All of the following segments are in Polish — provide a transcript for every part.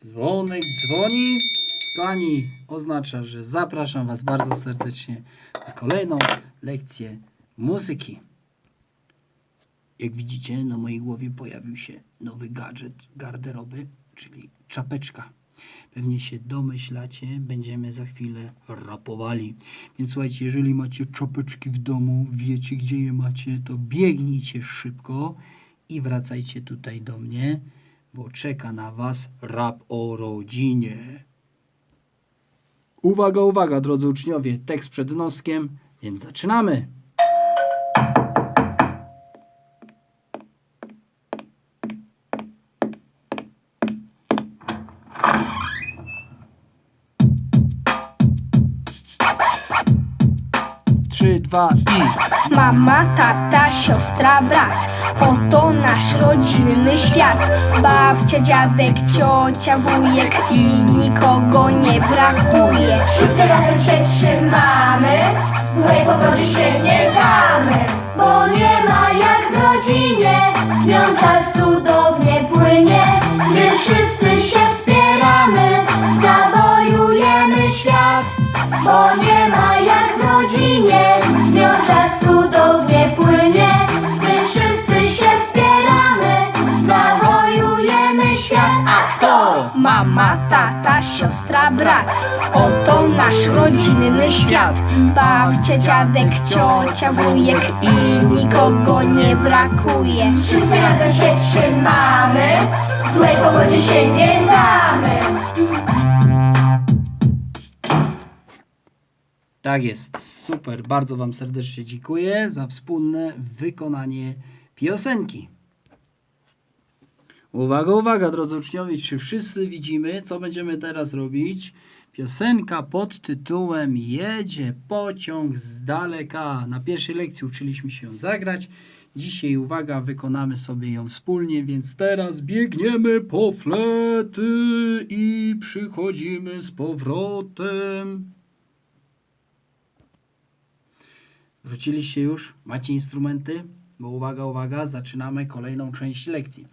Dzwonek dzwoni. Kochani, oznacza, że zapraszam Was bardzo serdecznie na kolejną lekcję muzyki. Jak widzicie, na mojej głowie pojawił się nowy gadżet garderoby, czyli czapeczka. Pewnie się domyślacie, będziemy za chwilę rapowali. Więc słuchajcie, jeżeli macie czapeczki w domu, wiecie gdzie je macie, to biegnijcie szybko i wracajcie tutaj do mnie, bo czeka na Was rap o rodzinie. Uwaga, uwaga, drodzy uczniowie, tekst przed noskiem, więc zaczynamy. Trzy, dwa i... Mama, tata, siostra, brat. Oto nasz rodzinny świat. Babcia, dziadek, ciocia, wujek I nikogo nie brakuje. Wszyscy razem się trzymamy. Złej pogodzie się nie damy Bo nie ma jak w rodzinie. Z nią czas cudownie płynie Gdy wszyscy się wspieramy nie ma jak w rodzinie, z nią czas cudownie płynie. Gdy wszyscy się wspieramy, zawojujemy świat. A kto? Mama, tata, siostra, brat. Oto nasz rodzinny świat. Babcia, dziadek, ciocia, wujek i nikogo nie brakuje. Wszyscy razem się trzymamy, złej pogodzie się nie damy. Tak jest, super. Bardzo Wam serdecznie dziękuję za wspólne wykonanie piosenki. Uwaga, uwaga, drodzy uczniowie, czy wszyscy widzimy, co będziemy teraz robić? Piosenka pod tytułem Jedzie pociąg z daleka. Na pierwszej lekcji uczyliśmy się ją zagrać. Dzisiaj, uwaga, wykonamy sobie ją wspólnie, więc teraz biegniemy po flety i przychodzimy z powrotem. Wróciliście już? Macie instrumenty? Bo uwaga, uwaga, zaczynamy kolejną część lekcji.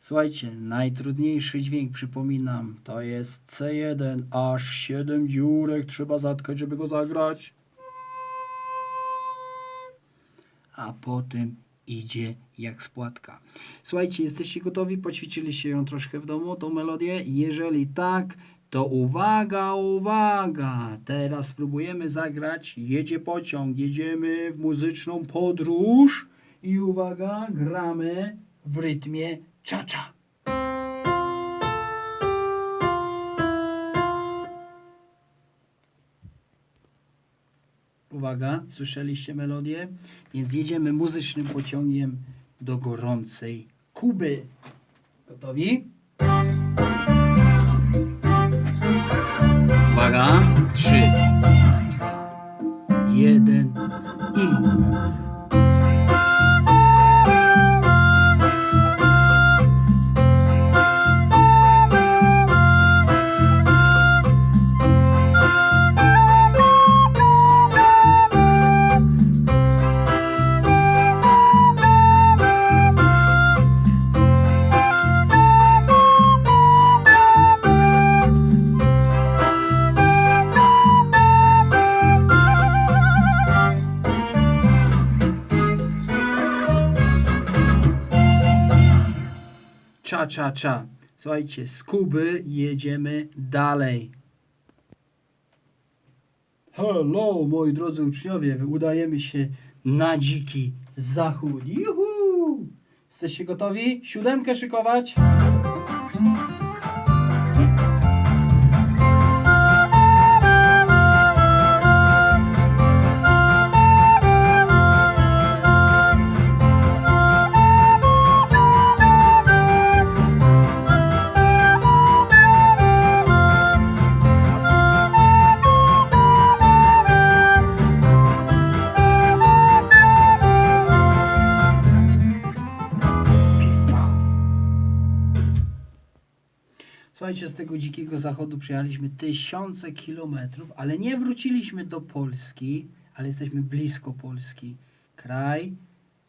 Słuchajcie, najtrudniejszy dźwięk, przypominam, to jest C1, aż 7 dziurek trzeba zatkać, żeby go zagrać. A potem idzie jak spłatka. Słuchajcie, jesteście gotowi? Poćwiczyliście ją troszkę w domu, tą melodię? Jeżeli tak, to uwaga, uwaga! Teraz spróbujemy zagrać Jedzie pociąg, jedziemy w muzyczną podróż i uwaga, gramy w rytmie czacza. Uwaga, słyszeliście melodię? Więc jedziemy muzycznym pociągiem do gorącej Kuby. Gotowi? Uwaga, trzy, dwa, jeden. I... Cza, cza, cza. Słuchajcie, z Kuby jedziemy dalej. Hello, moi drodzy uczniowie, udajemy się na dziki zachód. Juhu! Jesteście gotowi? Siódemkę szykować? Zachodu przejechaliśmy tysiące kilometrów, ale nie wróciliśmy do Polski, ale jesteśmy blisko Polski. Kraj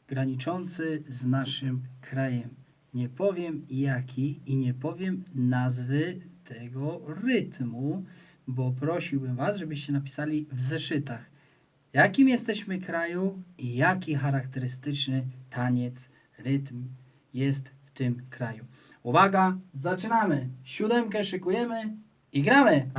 graniczący z naszym krajem. Nie powiem jaki i nie powiem nazwy tego rytmu, bo prosiłbym Was, żebyście napisali w zeszytach, jakim jesteśmy kraju i jaki charakterystyczny taniec, rytm jest w tym kraju. Uwaga, zaczynamy. Siódemkę szykujemy i gramy.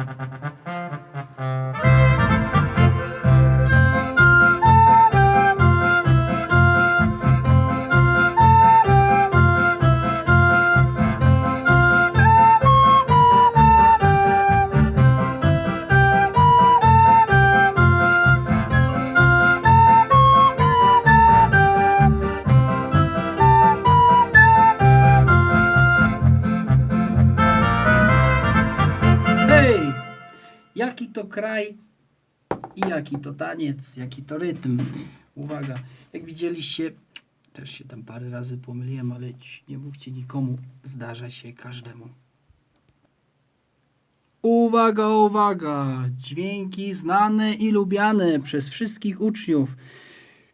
Kraj i jaki to taniec, jaki to rytm. Uwaga, jak widzieliście, też się tam parę razy pomyliłem, ale nie mówcie nikomu, zdarza się każdemu. Uwaga, uwaga! Dźwięki znane i lubiane przez wszystkich uczniów.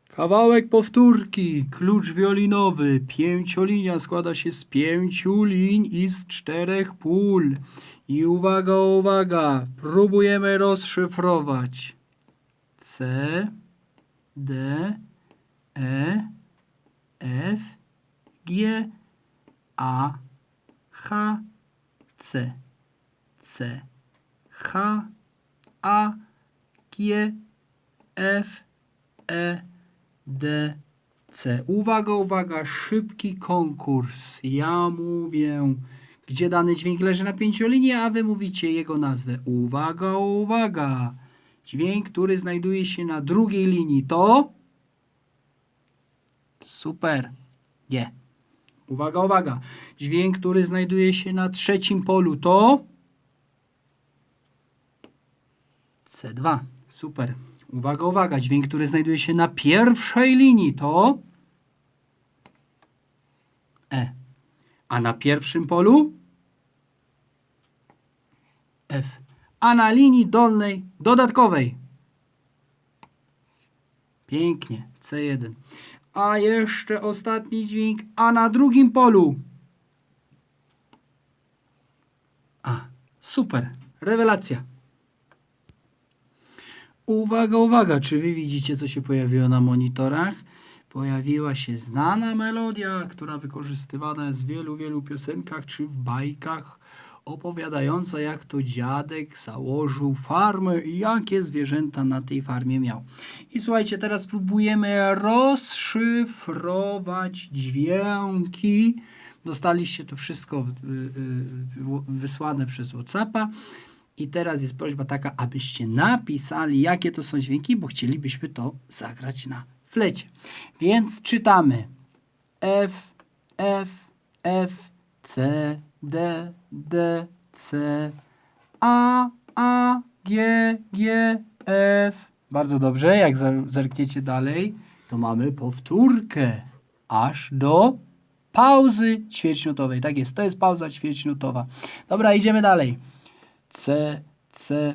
Kawałek powtórki, klucz wiolinowy, pięciolinia składa się z pięciu liń i z czterech pól. I uwaga, uwaga, próbujemy rozszyfrować. C, D, E, F, G, A, H, C, C, H, A, G, F, E, D, C. Uwaga, uwaga, szybki konkurs. Ja mówię, gdzie dany dźwięk leży na pięciolinii, a wy mówicie jego nazwę. Uwaga, uwaga. Dźwięk, który znajduje się na drugiej linii to... Super. Nie. Uwaga, uwaga. Dźwięk, który znajduje się na trzecim polu to... C2. Super. Uwaga, uwaga. Dźwięk, który znajduje się na pierwszej linii to... E. A na pierwszym polu? F. A na linii dolnej dodatkowej? Pięknie. C1. A jeszcze ostatni dźwięk. A na drugim polu? A. Super. Rewelacja. Uwaga, uwaga, czy wy widzicie, co się pojawiło na monitorach? Pojawiła się znana melodia, która wykorzystywana jest w wielu, wielu piosenkach czy w bajkach, opowiadająca, jak to dziadek założył farmę i jakie zwierzęta na tej farmie miał. I słuchajcie, teraz próbujemy rozszyfrować dźwięki. Dostaliście to wszystko y, y, wysłane przez WhatsAppa. I teraz jest prośba taka, abyście napisali, jakie to są dźwięki, bo chcielibyśmy to zagrać na flecie. Więc czytamy F, F, F, C, D, D, C, A, A, G, G, F. Bardzo dobrze, jak zerkniecie dalej, to mamy powtórkę aż do pauzy ćwierćnutowej. Tak jest, to jest pauza ćwierćnutowa. Dobra, idziemy dalej. C, C,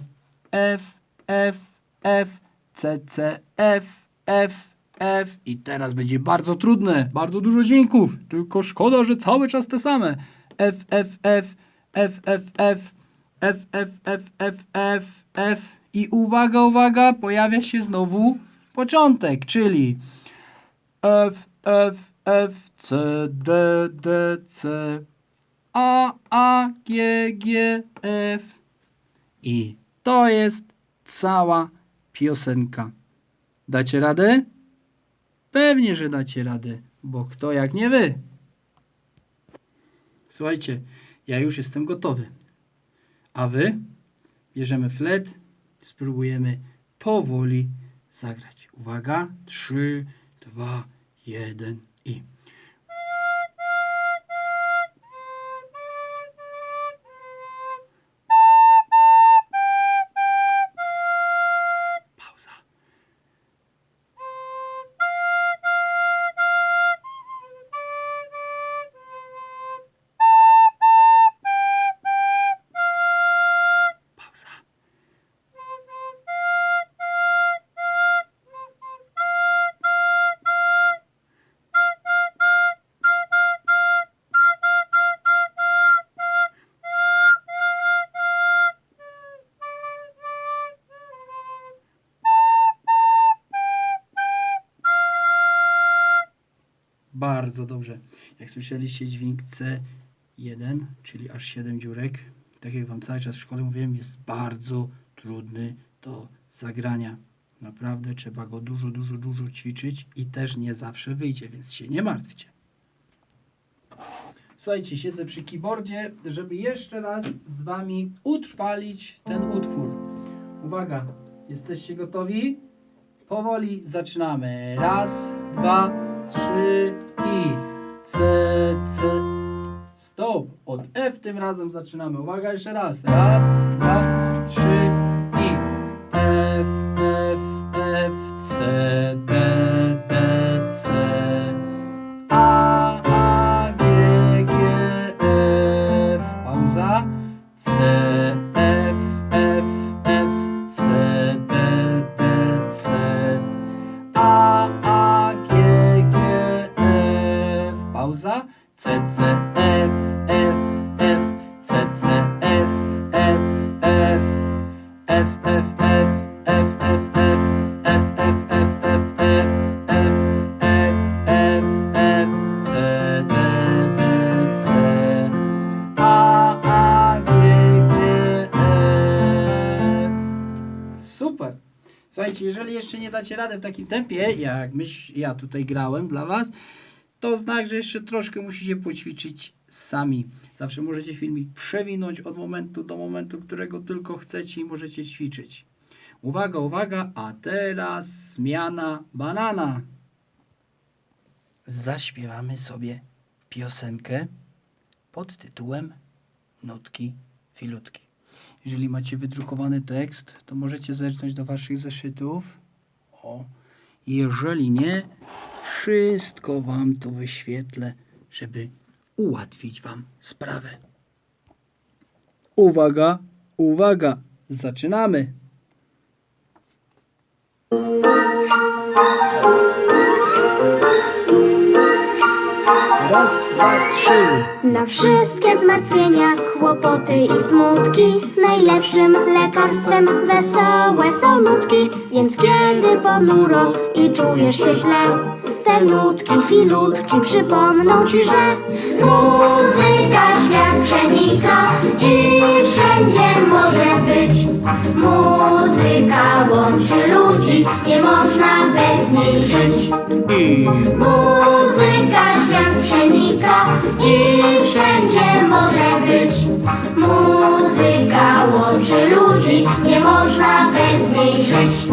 F, F, F, C, C, F, F, F. I teraz będzie bardzo trudne, bardzo dużo dźwięków. Tylko szkoda, że cały czas te same. F, F, F, F, F, F, F, F, F, F, F, F. I uwaga, uwaga, pojawia się znowu początek, czyli F, F, F, C, D, D, C, A, A, G, G, F. I to jest cała piosenka. Dacie radę? Pewnie, że dacie radę, bo kto jak nie wy. Słuchajcie, ja już jestem gotowy. A wy? Bierzemy flet, spróbujemy powoli zagrać. Uwaga, 3, 2, 1 i. bardzo dobrze. Jak słyszeliście dźwięk C1, czyli aż 7 dziurek, tak jak wam cały czas w szkole mówiłem, jest bardzo trudny do zagrania. Naprawdę trzeba go dużo, dużo, dużo ćwiczyć i też nie zawsze wyjdzie, więc się nie martwcie. Słuchajcie, siedzę przy keyboardzie, żeby jeszcze raz z wami utrwalić ten utwór. Uwaga, jesteście gotowi? Powoli zaczynamy. Raz, dwa, trzy i C, C. Stop. Od F tym razem zaczynamy. Uwaga, jeszcze raz. Raz, Super. Słuchajcie, jeżeli jeszcze nie dacie rady w takim tempie, jak myśl, ja tutaj grałem dla Was, to znak, że jeszcze troszkę musicie poćwiczyć sami. Zawsze możecie filmik przewinąć od momentu do momentu, którego tylko chcecie i możecie ćwiczyć. Uwaga, uwaga, a teraz zmiana banana. Zaśpiewamy sobie piosenkę pod tytułem Nutki Filutki. Jeżeli macie wydrukowany tekst, to możecie zerknąć do waszych zeszytów. O, jeżeli nie, wszystko wam tu wyświetlę, żeby ułatwić wam sprawę. Uwaga, uwaga, zaczynamy. Raz, dwa, trzy. Na wszystkie zmartwienia, kłopoty i smutki. Najlepszym lekarstwem wesołe są nutki. Więc kiedy ponuro i czujesz się źle Te nutki, filutki przypomną ci, że Muzyka świat przenika i wszędzie może być. Muzyka łączy ludzi, nie można bez niej żyć Muzyka świat przenika i wszędzie może być. Muzyka łączy ludzi, nie można bez niej żyć.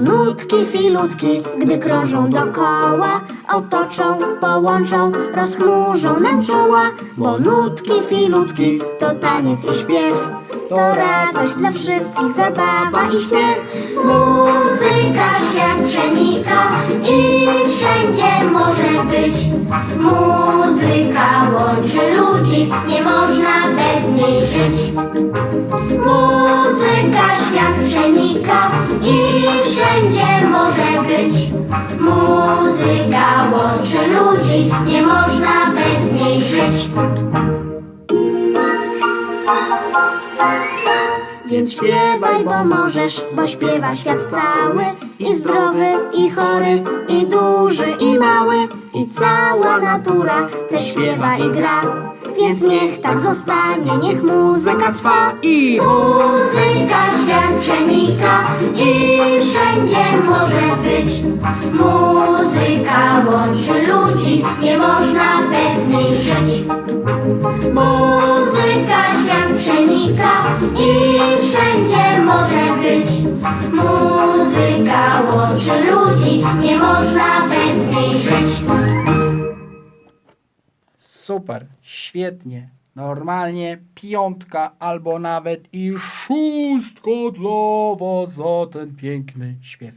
Nutki, filutki, gdy krążą dokoła, otoczą, połączą, rozchmurzą nam czoła. Bo filutki, to taniec i śpiew, to radość dla wszystkich, zabawa i śmiech. Muzyka świat przenika i wszędzie może być. Muzyka łączy ludzi, nie można bez niej żyć. Muzyka świat przenika i wszędzie może być. Muzyka łączy ludzi, nie można bez niej żyć. Więc śpiewaj, bo możesz, bo śpiewa świat cały I zdrowy, i chory, i duży, i mały I cała natura też śpiewa i gra Więc niech tak zostanie, niech muzyka trwa i Muzyka świat przenika i wszędzie może być. Muzyka łączy ludzi, nie można bez niej żyć. Muzyka przenika i wszędzie może być. Muzyka łączy ludzi, nie można bez niej żyć. Super, świetnie. Normalnie piątka albo nawet i szóstka dla was za ten piękny śpiew.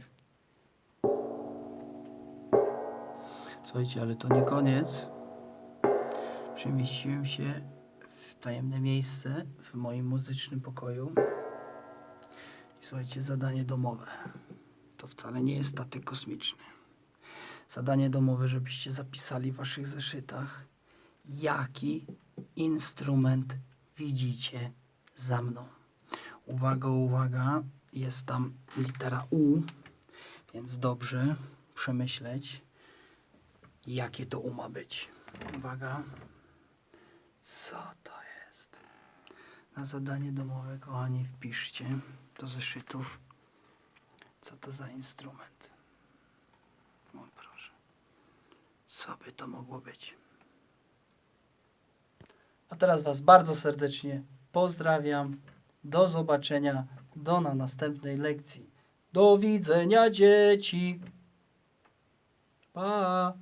Słuchajcie, ale to nie koniec. Przemieściłem się tajemne miejsce w moim muzycznym pokoju. I słuchajcie, zadanie domowe. To wcale nie jest statek kosmiczny. Zadanie domowe, żebyście zapisali w waszych zeszytach, jaki instrument widzicie za mną. Uwaga, uwaga, jest tam litera U. Więc dobrze przemyśleć, jakie to uma być. Uwaga. Co to jest? Na zadanie domowe, kochani, wpiszcie do zeszytów, co to za instrument. O proszę. Co by to mogło być? A teraz Was bardzo serdecznie pozdrawiam. Do zobaczenia. Do na następnej lekcji. Do widzenia, dzieci. Pa.